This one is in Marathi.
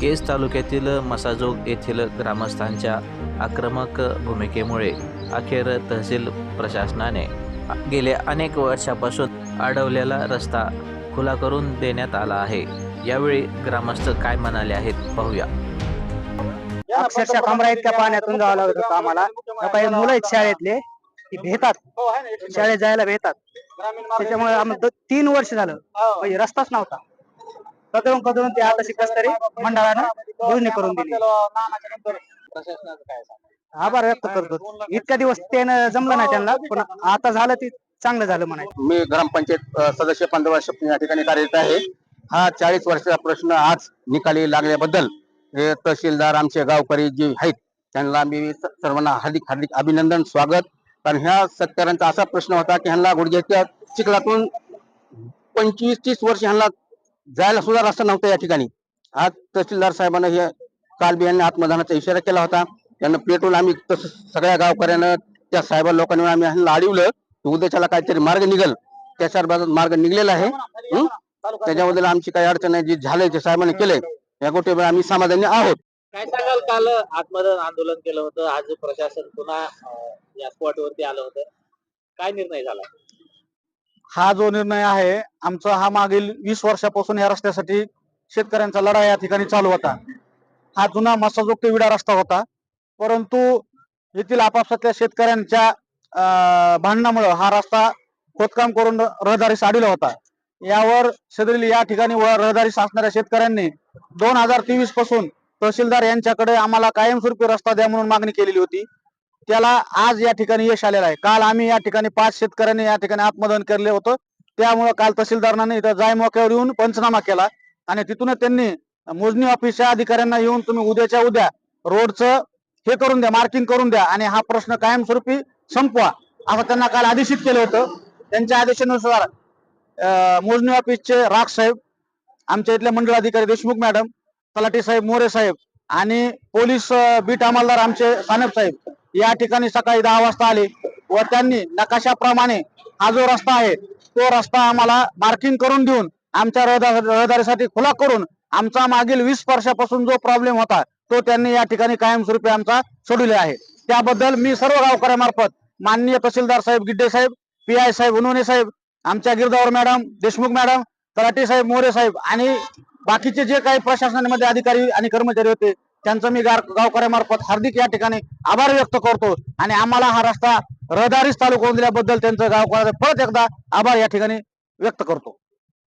केज तालुक्यातील मसाजोग येथील ग्रामस्थांच्या आक्रमक भूमिकेमुळे अखेर तहसील प्रशासनाने गेल्या अनेक वर्षापासून अडवलेला रस्ता खुला करून देण्यात आला आहे. यावेळी ग्रामस्थ काय म्हणाले आहेत पाहूया. अक्षरशः कमरा इतक्या पाण्यातून जावं लागत होतं आम्हाला. काही मुलं आहेत शाळेतले ती भेतात. शाळेत जायला भेतात. त्याच्यामुळे आम्ही तीन वर्ष झालं. म्हणजे रस्ताच नव्हता. कदरून कदरून ते आता तरी मंडळानं जुळणी करून दिली. आभार व्यक्त करतो. इतक्या दिवस त्यानं जमलं नाही त्यांना पण आता झालं ते चांगलं झालं म्हणायचं. मी ग्रामपंचायत सदस्य पंधरा वर्षापासून या ठिकाणी कार्यरत आहे. हा चाळीस वर्षाचा प्रश्न आज निकाली लागल्याबद्दल हे तहसीलदार आमचे गावकरी जे आहेत त्यांना मी सर्वांना हार्दिक हार्दिक अभिनंदन स्वागत. कारण ह्या शेतकऱ्यांचा असा प्रश्न होता की ह्यांना गुडघ्याच्या चिखलातून पंचवीस तीस वर्ष ह्यांना जायला सुद्धा रस्ता नव्हता या ठिकाणी. आज तहसीलदार साहेबांना हे काल बी यांनी आत्मदानाचा इशारा केला होता. त्यांना पेटून आम्ही तसं सगळ्या गावकऱ्यानं त्या साहेब लोकांनी आम्ही ह्यांना अडवलं की उद्याच्याला काहीतरी मार्ग निघल. त्याच्या मार्ग निघलेला आहे. त्याच्याबद्दल आमची काही अडचण नाही. जे झालंय ते साहेबांनी केलंय. या गोष्टीवर आम्ही समाधानी आहोत. काय सांगाल? काल आत्मदान आंदोलन केलं होतं. आज प्रशासन पुन्हा या स्पॉट वरती आलं होतं. काय निर्णय झाला? हा जो निर्णय आहे आमचा हा मागील वीस वर्षापासून या रस्त्यासाठी शेतकऱ्यांचा लढा या ठिकाणी चालू होता. हा जुना मसाजोग विडा रस्ता होता. परंतु येथील आपापसातल्या शेतकऱ्यांच्या भांडणामुळे भांडणामुळं हा रस्ता खोदकाम करून रहदारीस अडवला होता. यावर सदरील या ठिकाणी व रहदारीस असणाऱ्या शेतकऱ्यांनी दोन हजार तेवीसपासून तहसीलदार यांच्याकडे आम्हाला कायमस्वरूपी रस्ता द्या म्हणून मागणी केलेली होती. त्याला आज या ठिकाणी यश आलेलं आहे. काल आम्ही या ठिकाणी पाच शेतकऱ्यांनी या ठिकाणी आत्मदहन केले होतं. त्यामुळे काल तहसीलदारांनी इथं जाय मोक्यावर येऊन पंचनामा केला. आणि तिथूनच त्यांनी मोजणी ऑफिसच्या अधिकाऱ्यांना येऊन तुम्ही उद्याच्या उद्या रोडचं हे करून द्या मार्किंग करून द्या. आणि हा प्रश्न कायमस्वरूपी संपवा. असं त्यांना काल आदेशित केलं होतं. त्यांच्या आदेशानुसार मोजणी ऑफिसचे राग साहेब आमच्या इथले मंडळ अधिकारी देशमुख मॅडम तलाटी साहेब मोरे साहेब आणि पोलीस बीट अंमलदार आमचे सानप साहेब या ठिकाणी सकाळी दहा वाजता आले व त्यांनी नकाशाप्रमाणे हा जो रस्ता आहे तो रस्ता आम्हाला मार्किंग करून देऊन आमच्या रहदारीसाठी खुला करून आमचा मागील वीस वर्षापासून जो प्रॉब्लेम होता तो त्यांनी या ठिकाणी कायमस्वरूपी आमचा सोडविले आहे. त्याबद्दल मी सर्व गावकऱ्यामार्फत माननीय तहसीलदार साहेब गिड्डे साहेब पी आय साहेब उन्होने साहेब आमच्या गिरदावर मॅडम देशमुख मॅडम तलाठी साहेब मोरे साहेब आणि बाकीचे जे काही प्रशासनामध्ये अधिकारी आणि कर्मचारी होते त्यांचं मी गावकऱ्यामार्फत हार्दिक या ठिकाणी आभार व्यक्त करतो. आणि आम्हाला हा रस्ता रहदारीच चालू करून दिल्याबद्दल त्यांचं गावकऱ्याचं परत एकदा आभार या ठिकाणी व्यक्त करतो.